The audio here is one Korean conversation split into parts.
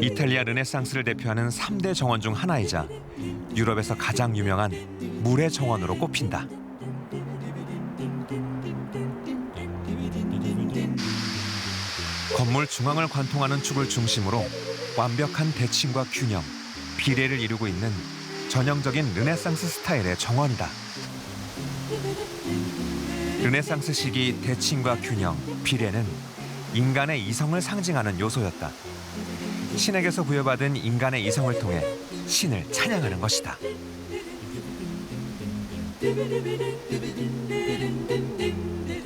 이탈리아 르네상스를 대표하는 3대 정원 중 하나이자 유럽에서 가장 유명한 물의 정원으로 꼽힌다. 건물 중앙을 관통하는 축을 중심으로 완벽한 대칭과 균형, 비례를 이루고 있는 전형적인 르네상스 스타일의 정원이다. 르네상스 시기 대칭과 균형, 비례는 인간의 이성을 상징하는 요소였다. 신에게서 부여받은 인간의 이성을 통해 신을 찬양하는 것이다.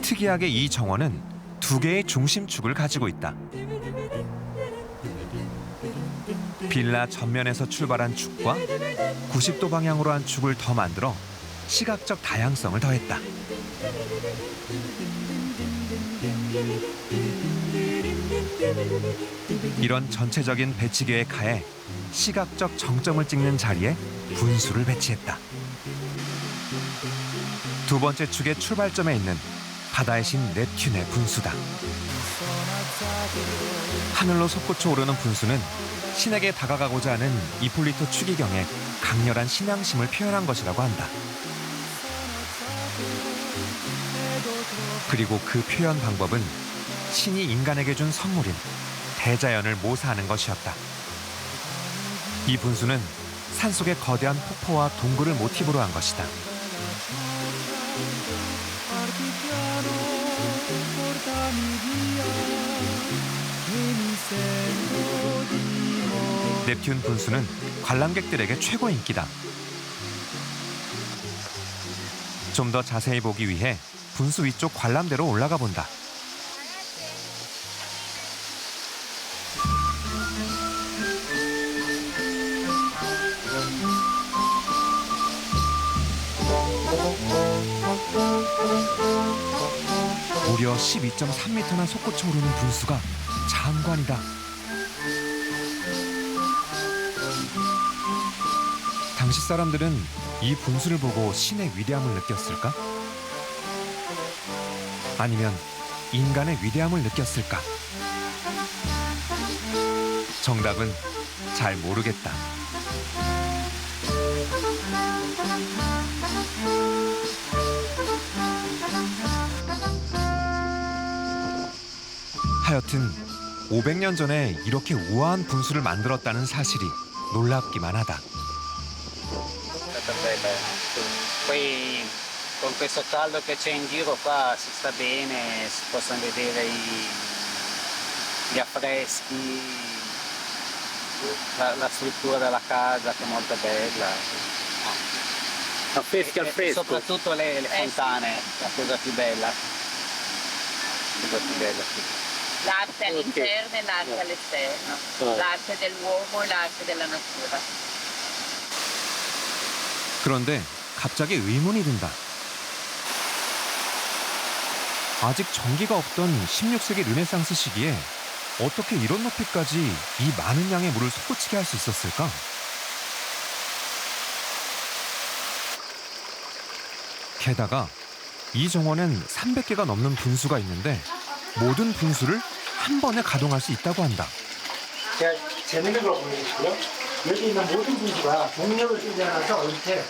특이하게 이 정원은 두 개의 중심축을 가지고 있다. 빌라 전면에서 출발한 축과 90도 방향으로 한 축을 더 만들어 시각적 다양성을 더했다. 이런 전체적인 배치 계획하에 시각적 정점을 찍는 자리에 분수를 배치했다. 두 번째 축의 출발점에 있는 바다의 신 넵튠의 분수다. 하늘로 솟구쳐 오르는 분수는 신에게 다가가고자 하는 이폴리토 추기경의 강렬한 신앙심을 표현한 것이라고 한다. 그리고 그 표현 방법은 신이 인간에게 준 선물인 대자연을 모사하는 것이었다. 이 분수는 산속의 거대한 폭포와 동굴을 모티브로 한 것이다. 넵튠 분수는 관람객들에게 최고 인기다. 좀 더 자세히 보기 위해 분수 위쪽 관람대로 올라가 본다. 무려 12.3m나 솟구쳐 오르는 분수가 장관이다. 당시 사람들은 이 분수를 보고 신의 위대함을 느꼈을까? 아니면 인간의 위대함을 느꼈을까? 정답은 잘 모르겠다. 하여튼 500년 전에 이렇게 우아한 분수를 만들었다는 사실이 놀랍기만 하다. È bella. Poi con questo caldo che c'è in giro qua si sta bene, si possono vedere i- gli affreschi, la, la struttura della casa che è molto bella. Affreschi al E- e fresco. soprattutto le, le fontane, la cosa più bella. La cosa più bella. L'arte all'interno e l'arte all'esterno, Oh. l'arte dell'uomo e l'arte della natura. 그런데 갑자기 의문이 든다. 아직 전기가 없던 16세기 르네상스 시기에 어떻게 이런 높이까지 이 많은 양의 물을 솟구치게 할 수 있었을까? 게다가 이 정원엔 300개가 넘는 분수가 있는데 모든 분수를 한 번에 가동할 수 있다고 한다. 제가 재밌는 걸 보여드릴게요. 여기 있는 모든 분수가 동력을 쓰지 않아서 이렇게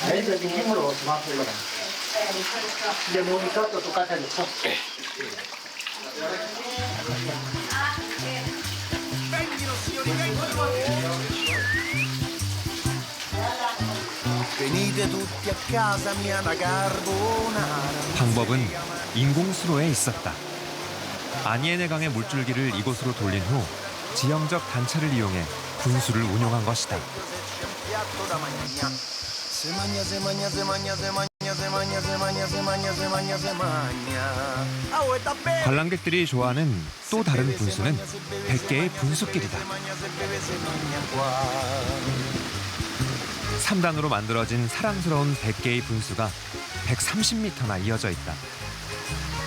자연적인 힘으로 막 흘러갑니다. 이제 모니까 또 똑같아졌죠. 방법은 인공수로에 있었다. 아니에네강의 물줄기를 이곳으로 돌린 후 지형적 단체를 이용해 분수를 운영한 것이다. 관람객들이 좋아하는 또 다른 분수는 100개의 분수길이다. 3단으로 만들어진 사랑스러운 100개의 분수가 130m나 이어져 있다.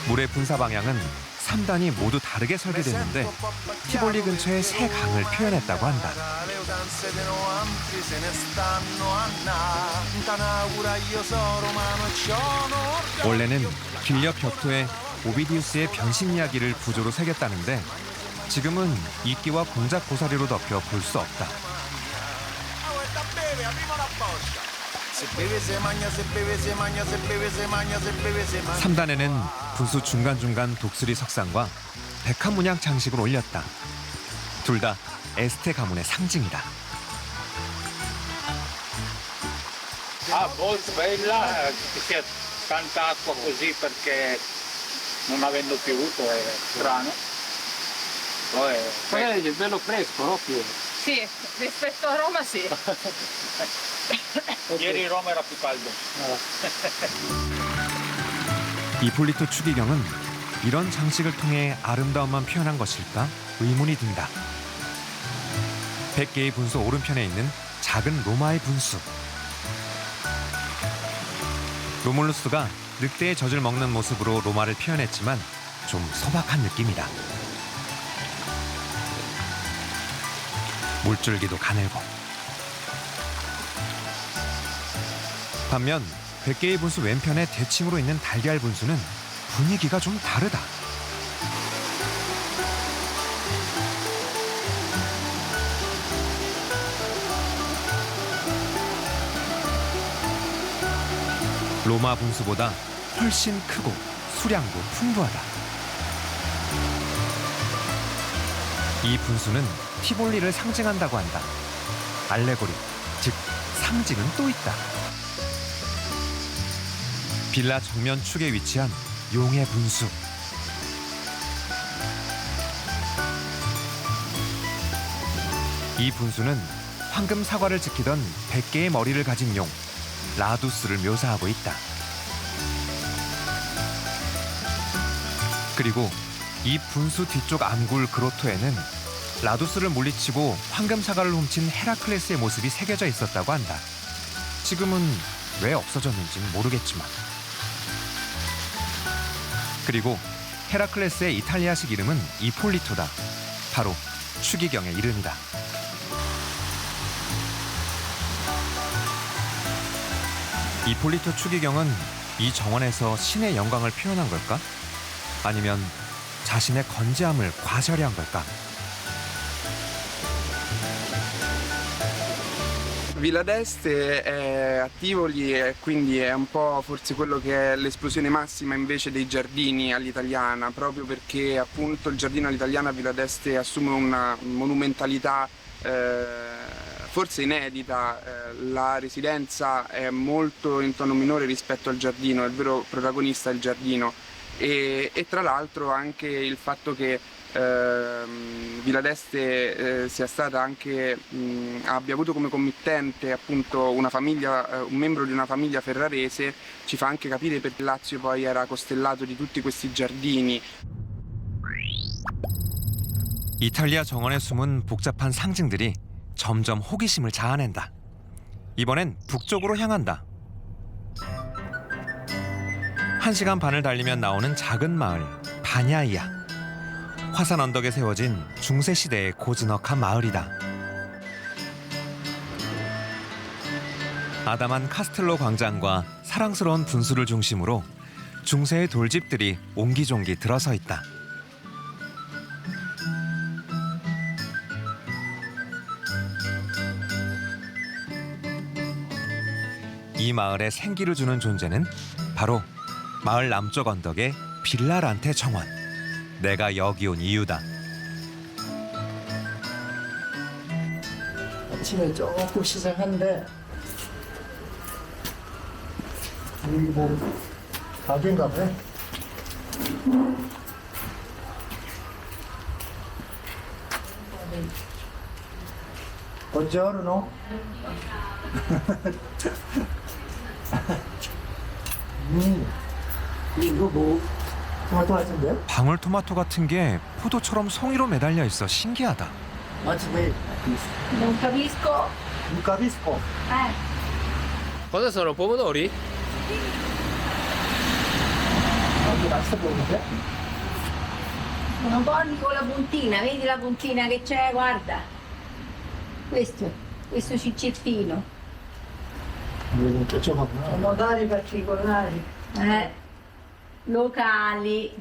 물의 분사 방향은 3단이 모두 다르게 설계됐는데 티볼리 근처의 세 강을 표현했다고 한다. 원래는 길옆 벽토에 오비디우스의 변신 이야기를 구조로 새겼다는데 지금은 이끼와 공작 고사리로 덮여 볼 수 없다. 3단에는 분수 중간중간 독수리 석상과 백합 문양 장식을 올렸다. 둘 다 에스테 가문의 상징이다. Ah, molto bella, che sia tanta acqua così perché non avendo piovuto è strano. Poi è il bello fresco proprio. Sì, rispetto a Roma sì. Ieri Roma era più caldo. 이폴리토 추기경은 이런 장식을 통해 아름다움만 표현한 것일까 의문이 든다. 100개의 분수 오른편에 있는 작은 로마의 분수. 로몰루스가 늑대의 젖을 먹는 모습으로 로마를 표현했지만 좀 소박한 느낌이다. 물줄기도 가늘고. 반면 100개의 분수 왼편에 대칭으로 있는 달걀 분수는 분위기가 좀 다르다. 로마 분수보다 훨씬 크고 수량도 풍부하다. 이 분수는 티볼리를 상징한다고 한다. 알레고리, 즉 상징은 또 있다. 빌라 정면 축에 위치한 용의 분수. 이 분수는 황금 사과를 지키던 100개의 머리를 가진 용, 라두스를 묘사하고 있다. 그리고 이 분수 뒤쪽 암굴 그로토에는 라두스를 물리치고 황금 사과를 훔친 헤라클레스의 모습이 새겨져 있었다고 한다. 지금은 왜 없어졌는지는 모르겠지만. 그리고 헤라클레스의 이탈리아식 이름은 이폴리토다. 바로 추기경의 이름이다. 이폴리토 추기경은 이 정원에서 신의 영광을 표현한 걸까? 아니면 자신의 건재함을 과시하려 한 걸까? Villa d'Este è a Tivoli e quindi è un po' forse quello che è l'esplosione massima invece dei giardini all'italiana, proprio perché appunto il giardino all'italiana a Villa d'Este assume una monumentalità eh, forse inedita, eh, la residenza è molto in tono minore rispetto al giardino, è il vero protagonista è il giardino. E, e tra l'altro anche il fatto che Villa d'Este eh, sia stata anche mh, abbia avuto come committente appunto una famiglia, eh, un membro di una famiglia ferrarese ci fa anche capire perché Lazio poi era costellato di tutti questi giardini 이탈리아 정원에 숨은 복잡한 상징들이 점점 호기심을 자아낸다. 이번엔 북쪽으로 향한다. 한 시간 반을 달리면 나오는 작은 마을 바냐이야. 화산 언덕에 세워진 중세 시대의 고즈넉한 마을이다. 아담한 카스텔로 광장과 사랑스러운 분수를 중심으로 중세의 돌집들이 옹기종기 들어서 있다. 이 마을에 생기를 주는 존재는 바로 마을 남쪽 언덕의 빌라란테 정원. 내가 여기 온 이유다. 아침에 조금 시생한데 여기 뭐 가게인가 봐. Buongiorno. 음, 이거 뭐 토마토 같은데? 방울토마토 같은 게 포도처럼 송이로 매달려 있어 신기하다. Eh. Pomodori? con la puntina, vedi la puntina che c'è? Guarda. Questo, questo ciccettino. 여기 좀 뾰족하구나. Pomodori particolari. Eh. Locali